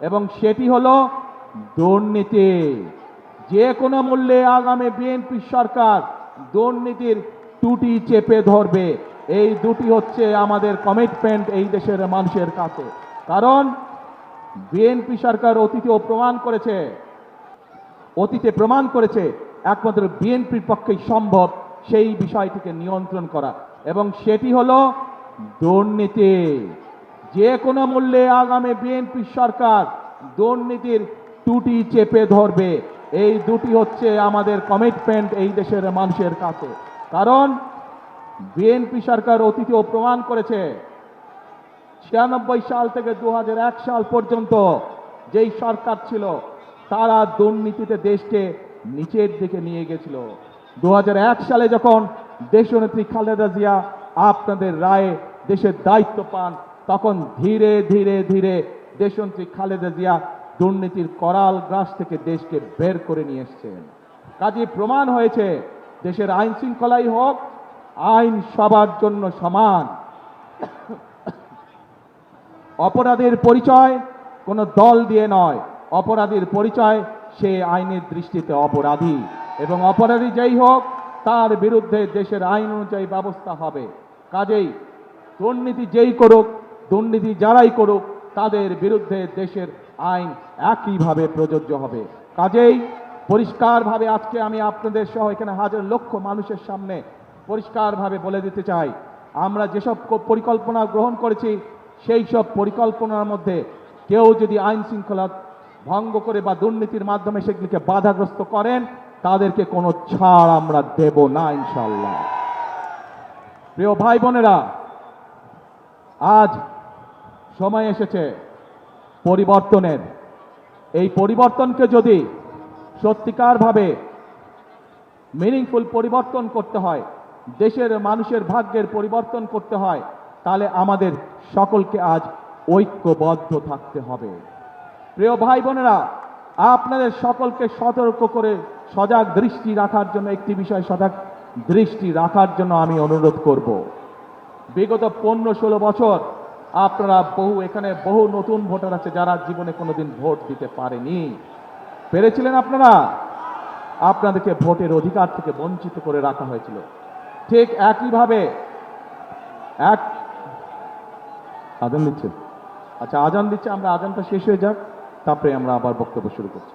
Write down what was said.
এবং সেটি হলো দুর্নীতি। যে কোনো মূল্যে আগামী বিএনপি সরকার দুর্নীতির টুটি চেপে ধরবে। এই দুটি হচ্ছে আমাদের কমিটমেন্ট এই দেশের মানুষের কাছে। কারণ বিএনপি সরকার অতীতেও প্রমাণ করেছে, অতীতে প্রমাণ করেছে একমাত্র বিএনপির পক্ষেই সম্ভব সেই বিষয়টিকে নিয়ন্ত্রণ করা। এবং সেটি হলো দুর্নীতি। যে কোনো মূল্যে আগামী বিএনপি সরকার দুর্নীতির টুটি চেপে ধরবে। এই দুটি হচ্ছে আমাদের কমিটমেন্ট এই দেশের মানুষের কাছে। কারণ বিএনপি সরকার অতীতেও প্রমাণ করেছে, ছিয়ানব্বই সাল থেকে দু হাজার এক সাল পর্যন্ত যেই সরকার ছিল, তারা দুর্নীতিতে দেশকে নিচের দিকে নিয়ে গেছিল। দু হাজার এক সালে যখন দেশনেত্রী খালেদা জিয়া আপনাদের রায়ে দেশের দায়িত্ব পান তখন ধীরে ধীরে ধীরে দেশনেত্রী খালেদা জিয়া দুর্নীতির করাল গ্রাস থেকে দেশকে বের করে নিয়ে এসছেন। কাজে প্রমাণ হয়েছে, দেশের আইন শৃঙ্খলাই হোক, আইন সবার জন্য সমান। অপরাধের পরিচয় কোনো দল দিয়ে নয়, অপরাধীর পরিচয় সে আইনের দৃষ্টিতে অপরাধী। এবং অপরাধী যেই হোক, তার বিরুদ্ধে দেশের আইন অনুযায়ী ব্যবস্থা হবে। কাজেই দুর্নীতি যেই করুক দুর্নীতি যারাই করুক, তাদের বিরুদ্ধে দেশের আইন একইভাবে প্রযোজ্য হবে। কাজেই পরিষ্কারভাবে আজকে আমি আপনাদের সহ এখানে হাজার লক্ষ মানুষের সামনে পরিষ্কারভাবে বলে দিতে চাই, আমরা যেসব পরিকল্পনা গ্রহণ করেছি, সেই সব পরিকল্পনার মধ্যে কেউ যদি আইন শৃঙ্খলা ভঙ্গ করে বা দুর্নীতির মাধ্যমে সেগুলিকে বাধাগ্রস্ত করেন, তাদেরকে কোনো ছাড় আমরা দেব না ইনশাল্লাহ প্রিয় ভাই বোনেরা, আজ সময় এসেছে পরিবর্তনের। এই পরিবর্তনকে যদি সত্যিকারভাবে মিনিংফুল পরিবর্তন করতে হয়, দেশের মানুষের ভাগ্যের পরিবর্তন করতে হয়, তাহলে আমাদের সকলকে আজ ঐক্যবদ্ধ থাকতে হবে। প্রিয় ভাই বোনেরা, আপনাদের সকলকে সতর্ক করে সজাগ দৃষ্টি রাখার জন্য, একটি বিষয় সজাগ দৃষ্টি রাখার জন্য আমি অনুরোধ করব। বিগত পনেরো ষোলো বছর আপনারা বহু, এখানে বহু নতুন ভোটার আছে যারা জীবনে কোনোদিন ভোট দিতে পারেনি। পেরেছিলেন আপনারা? আপনাদেরকে ভোটের অধিকার থেকে বঞ্চিত করে রাখা হয়েছিল। ঠিক একইভাবে এক আজান দিচ্ছে? আচ্ছা আজান দিচ্ছে, আমরা আজানটা শেষ হয়ে যাক, তারপরে আমরা আবার বক্তব্য শুরু করছি।